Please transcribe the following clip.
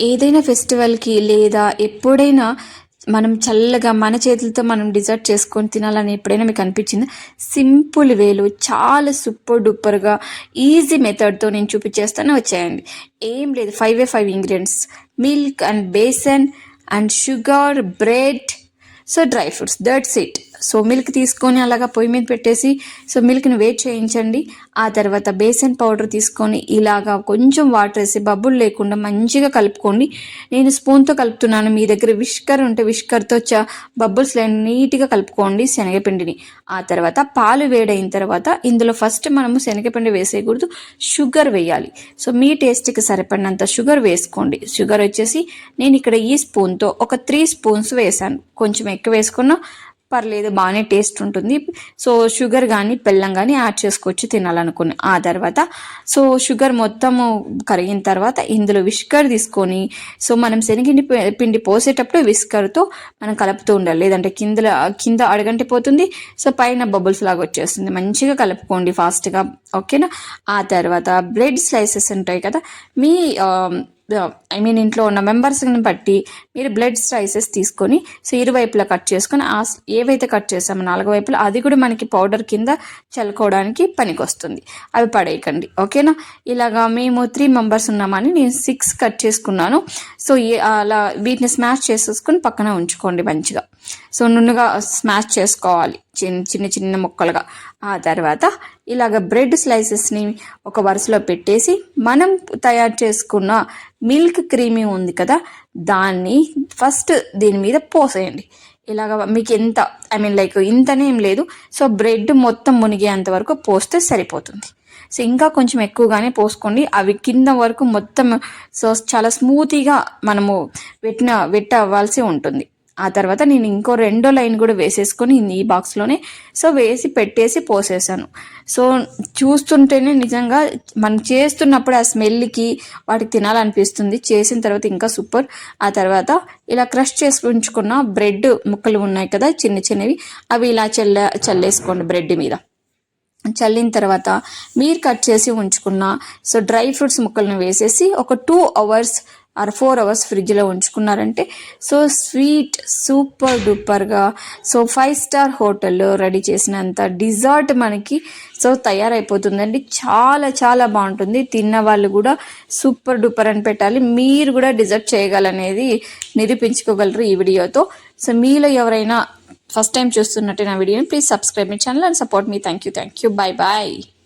ఏదైనా ఫెస్టివల్కి లేదా ఎప్పుడైనా మనం చల్లగా మన చేతులతో మనం డిజర్ట్ చేసుకొని తినాలని ఎప్పుడైనా మీకు అనిపించింది? సింపుల్ వేలు చాలా సూపర్ డూపర్గా ఈజీ మెథడ్తో నేను చూపించేస్తాను. వచ్చేయండి. ఏం లేదు. Five a five ingredients. Milk and besan and sugar bread. So dry fruits. That's it. So milk తీసుకొని అలాగా పొయ్యి మీద పెట్టేసి సో మిల్క్ని వేట్ చేయించండి. ఆ తర్వాత బేసన్ పౌడర్ తీసుకొని ఇలాగా కొంచెం వాటర్ వేసి బబ్బులు లేకుండా మంచిగా కలుపుకోండి. నేను స్పూన్తో కలుపుతున్నాను. మీ దగ్గర విష్కర్ ఉంటే విష్కర్తో చ బబ్బుల్స్ నీట్గా కలుపుకోండి శనగపిండిని. ఆ తర్వాత పాలు వేడైన తర్వాత ఇందులో ఫస్ట్ మనము శనగపిండి వేసేయకూడదు షుగర్ వేయాలి. సో మీ టేస్ట్కి సరిపడినంత షుగర్ వేసుకోండి. షుగర్ వచ్చేసి నేను ఇక్కడ ఈ స్పూన్తో ఒక త్రీ స్పూన్స్ వేసాను కొంచెం ఎక్కువ వేసుకున్నా పర్లేదు బాగానే టేస్ట్ ఉంటుంది. సో షుగర్ కానీ బెల్లం కానీ యాడ్ చేసుకొచ్చి తినాలనుకుని ఆ తర్వాత సో షుగర్ మొత్తము కరిగిన తర్వాత ఇందులో విస్కర్ తీసుకొని సో మనం శనగిండి పిండి పోసేటప్పుడు విస్కర్తో మనం కలుపుతూ ఉండాలి. లేదంటే కింద కింద అడగంటి పోతుంది. సో పైన బబుల్స్ లాగా వచ్చేస్తుంది. మంచిగా కలుపుకోండి ఫాస్ట్గా. ఓకేనా? ఆ తర్వాత బ్రెడ్ స్లైసెస్ ఉంటాయి కదా. మీ ఐ మీన్ ఇంట్లో ఉన్న మెంబర్స్ని బట్టి మీరు బ్లడ్ స్లైసెస్ తీసుకొని సో ఇరువైపులా కట్ చేసుకొని ఆ ఏవైతే కట్ చేసామో నాలుగు వైపులా అది కూడా మనకి పౌడర్ కింద చల్లుకోవడానికి పనికి వస్తుంది అవి పడేయకండి. ఓకేనా? ఇలాగా మేము త్రీ మెంబర్స్ ఉన్నామని నేను సిక్స్ కట్ చేసుకున్నాను. సో అలా వీటిని స్మాష్ చేసేసుకొని పక్కన ఉంచుకోండి మంచిగా. సో నున్నగా స్మాష్ చేసుకోవాలి. చిన్న చిన్న చిన్న ముక్కలుగా. ఆ తర్వాత ఇలాగ బ్రెడ్ స్లైసెస్ని ఒక వరుసలో పెట్టేసి మనం తయారు చేసుకున్న మిల్క్ క్రీమీ ఉంది కదా దాన్ని ఫస్ట్ దీని మీద పోసేయండి. ఇలాగ మీకు ఎంత ఐ మీన్ లైక్ ఇంతనేం లేదు. సో బ్రెడ్ మొత్తం మునిగేంత వరకు పోస్తే సరిపోతుంది. సో ఇంకా కొంచెం ఎక్కువగానే పోసుకోండి. అవి కింద వరకు మొత్తం సో చాలా స్మూతీగా మనము పెట్టిన వెట్ అవ్వాల్సి ఉంటుంది. ఆ తర్వాత నేను ఇంకో రెండో లైన్ కూడా వేసేసుకొని ఈ బాక్స్లోనే సో వేసి పెట్టేసి పోసేసాను. సో చూస్తుంటేనే నిజంగా మనం చేస్తున్నప్పుడు ఆ స్మెల్కి వాటికి తినాలనిపిస్తుంది. చేసిన తర్వాత ఇంకా సూపర్. ఆ తర్వాత ఇలా క్రష్ చేసి ఉంచుకున్న బ్రెడ్ ముక్కలు ఉన్నాయి కదా చిన్న చిన్నవి అవి ఇలా చల్ల చల్లేసుకోండి బ్రెడ్ మీద. చల్లిన తర్వాత మీరు కట్ చేసి ఉంచుకున్న సో డ్రై ఫ్రూట్స్ ముక్కలను వేసేసి ఒక two hours or four hours ఫ్రిడ్జ్లో ఉంచుకున్నారంటే సో స్వీట్ సూపర్ డూపర్గా సో ఫైవ్ స్టార్ హోటల్లో రెడీ చేసినంత డిజర్ట్ మనకి సో తయారైపోతుందండి. చాలా చాలా బాగుంటుంది. తిన్న వాళ్ళు కూడా సూపర్ డూపర్ అని పెట్టాలి. మీరు కూడా డిజర్ట్ చేయగలనేది నిరూపించుకోగలరు ఈ వీడియోతో. సో మీలో ఎవరైనా ఫస్ట్ టైం చూస్తున్నట్టు నా వీడియోని please subscribe me channel and support me. Thank you thank you bye bye